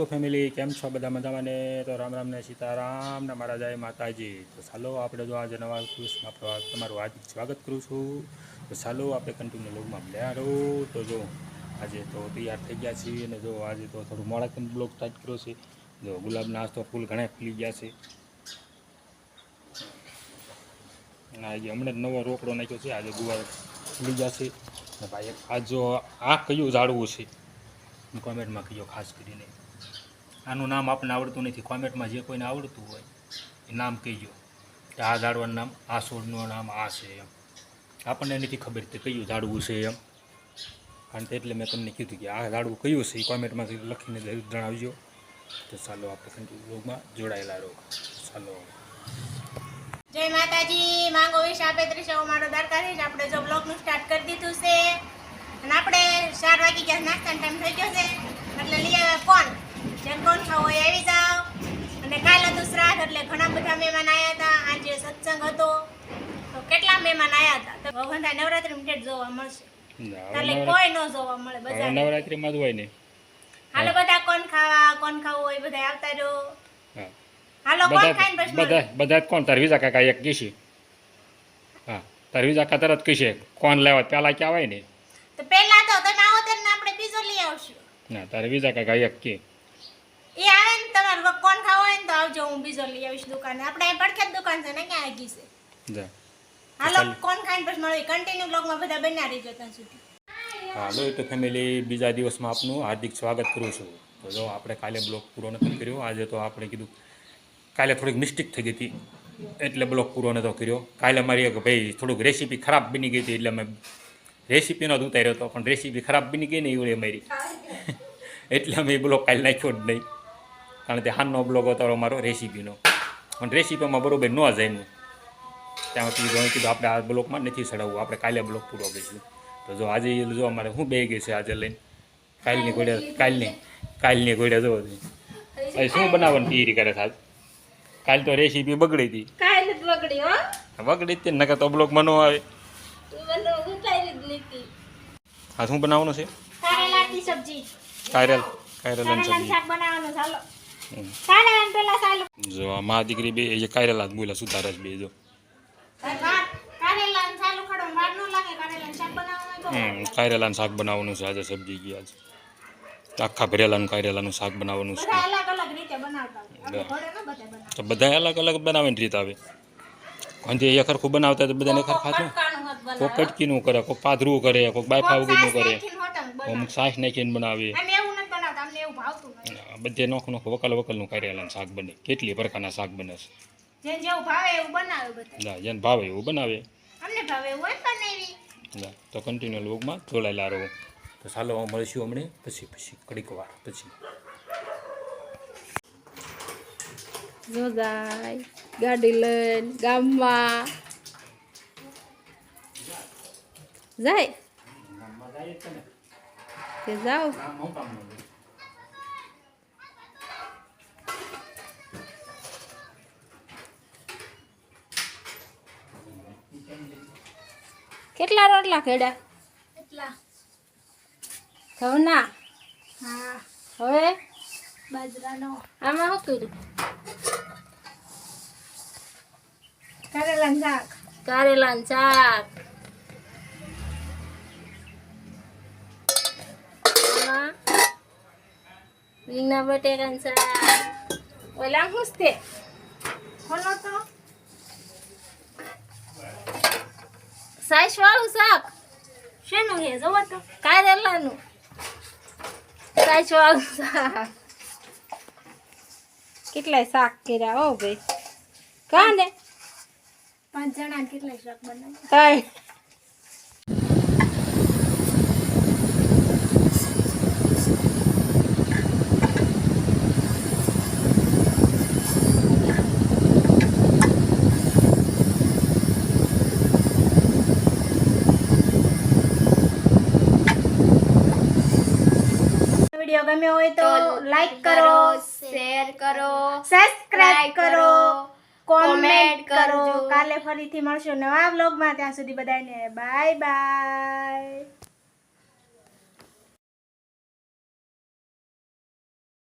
Two family કેમ છો બધા મજામાં ને? તો રામ રામ ને સીતારામ ને મારા જય માતાજી. તો ચાલો આપણે જો આજે નવા ક્રુઝમાં તમારું હાર્દિક સ્વાગત કરું છું. તો ચાલો આપણે કન્ટિન્યુ લોગમાં મળ્યા રહો. તો જો આજે તો તૈયાર થઈ ગયા છીએ અને જો આજે તો થોડું મોડા બ્લોગ સ્ટાર્ટ કર્યો છે. જો ગુલાબના આજ તો ફૂલ ઘણા ફૂલી ગયા છે. અને આજે હમણાં જ નવો રોકડો નાખ્યો છે. આજે ગુવાર ફૂલી ગયા છે. ને ભાઈ આ જો આ કયું ઝાડવું છે? કોમેન્ટમાં કહ્યો ખાસ કરીને. આનું નામ આપણને આવડતું નથી. કોમેન્ટમાં જે કોઈને આવડતું હોય, એ નામ કહીજો. કે આ ઝાડવાનું નામ, આ છોડનું નામ, આ છે એમ. આપણને નથી ખબર કે કયું ઝાડવું છે એમ. કારણ કે એટલે મેં તમને કીધું કે આ ઝાડવું કયું છે એ કોમેન્ટમાં લખીને જણાવજો. તો ચાલો આપણે કન્ટિન્યુ રોગમાં જોડાયેલા રહો. ચાલો. જય માતાજી. માંગો વિશે આપે ત્રીસો મારો દરકાર છે. આપણે જો બ્લોગનું સ્ટાર્ટ કરી દીધું છે. અને આપણે ચાર વાગી ગયા. નાસ્તાનો ટાઈમ થઈ ગયો છે. એટલે લઈ આવ્યા કોણ એટલે મહેમાન આવ્યા હતા? આજે સત્સંગ હતો. તો કેટલા મહેમાન આવ્યા હતા? તો ભગવાન નવરાત્રી ટેટ જોવા મળશે. એટલે કોઈ ન જોવા મળે બધા નવરાત્રિમાં જ હોય ને. હાલો બધા કોણ ખાવા કોણ ખાવું હોય બધા આવતા રહો. હાલો કોણ ખાઈને પછી બધા બધા કોણ? તરવી વિઝા કાકા એક કીશી. હા તરવી જાકા તરત કીશે કોણ લેવા? પહેલાં ક્યાં આવે ને? તો પેલા તો તમે આવો ત્યારે આપણે બીજો લઈ આવશું. ના તારે વિઝા કાકા એક કે એ આવે ને તમારે કોણ ખાવો હોય ને તો આવજો હું બીજો લઈ આવીશ દુકાને. આપણે અહીં પડખે દુકાન છે ને ક્યાં આગી છે? જા. હાલો. કોણ ખાઈને પછી મળવી કન્ટિન્યુ બ્લોગમાં બધા બન્યા રહીજો ત્યાં સુધી. હાલો તો ફેમિલી બીજા દિવસમાં આપનું હાર્દિક સ્વાગત કરું છું. તો જો આપણે કાલે બ્લોગ પૂરો નથી કર્યો. આજે તો આપણે કીધું કાલે થોડીક મિસ્ટેક થઈ ગઈ હતી. એટલે બ્લોગ પૂરો નતો કર્યો. કાલે મારી એક ભાઈ થોડુંક રેસીપી ખરાબ બની ગઈ હતી એટલે મેં રેસીપીનો જ ઉતાર્યો હતો પણ રેસીપી ખરાબ બની ગઈ ને એવડે મારી. એટલે અમે એ બ્લોગ કાલે નાખ્યો જ નહીં. કારણ કે હાનનો બ્લોગ હતો મારો રેસીપીનો પણ રેસીપીમાં બરોબર ન જામ્યું ત્યાં કીધું કીધું આપણે આ બ્લોકમાં નથી ચડાવવું આપણે કાલે બ્લોક પૂરો કરીશું. તો જો આજે એ જો અમારે શું બે ગઈ છે આજે લઈને? કાલની ઘોડે કાલની કાલની ઘોડે જો હવે શું બનાવવાની તૈયારી કરે સાહેબ કાલ તો રેસીપી બગડી હતી. બગડી હતી નકર તો બ્લોકમાં ન આવે. આ શું બનાવવાનું છે? કારેલાની સબ્જી. કાયરલ કાયરલ સબ્જી. શાક બનાવવાનું ચાલો કારેલાનું જો આ મા દીકરી બે એ કાયરેલા જ બોલા સુધારા જ બે જો. કારેલાનું કારેલાનું શાક બનાવવાનું કાયરેલાનું શાક બનાવવાનું છે આજે સબ્જી ગયા છે. આખા ભરેલાનું કાયરેલાનું શાક બનાવવાનું છે. તો બધા અલગ અલગ બનાવવાની રીત આવે. જે એક સરખું બનાવતા તો બધાને ખર ખાતું. કોઈ કોક કટકીનું કરે કોક પાથરું કરે કોક બાયફા વગરનું કરે. અમુક સાસ નાખીને બનાવે. એવું અમને ભાવતું નથી બધે નોખ નોખ વકલ વકલનું કારેલાનું શાક બને. કેટલી પ્રકારના શાક બને છે? જેને જેવું ભાવે એવું બનાવે બધા ના જેને ભાવે એવું બનાવે. અમને ભાવે એવું હોય બનાવી ના તો કન્ટિન્યુ લોગમાં જોડાયેલા રહો તો ચાલો મળીશું હમણે. પછી પછી કડીક વાર પછી. જો જાય ગાડી લઈને ગામમાં. જાય? તે જાઓ? કેટલા રોટલા ખેડા એટલા ઘઉંના? હા. હવે? બાજરાનો. આમાં શું કર્યું કારેલાનું શાક. કારેલાનું શાક. આમાં રીંગણા બટેકાનું શાક. ઓલા શું છે? તે ખોલો તો સાઈસ વાળું શાક. શેનું હે જોવો તો. કારેલાનું. સાઈસ વાળું શાક. કેટલાય શાક કર્યા ઓ ભાઈ? કાને પાંચ જણા કેટલાય શાક બનાવે વીડિયો ગમ્યો હોય તો લાઈક કરો શેર કરો સબસ્ક્રાઇબ કરો કોમેન્ટ કરો. કાલે ફરીથી મળશું નવા બ્લોગમાં ત્યાં સુધી બધાને બાય બાય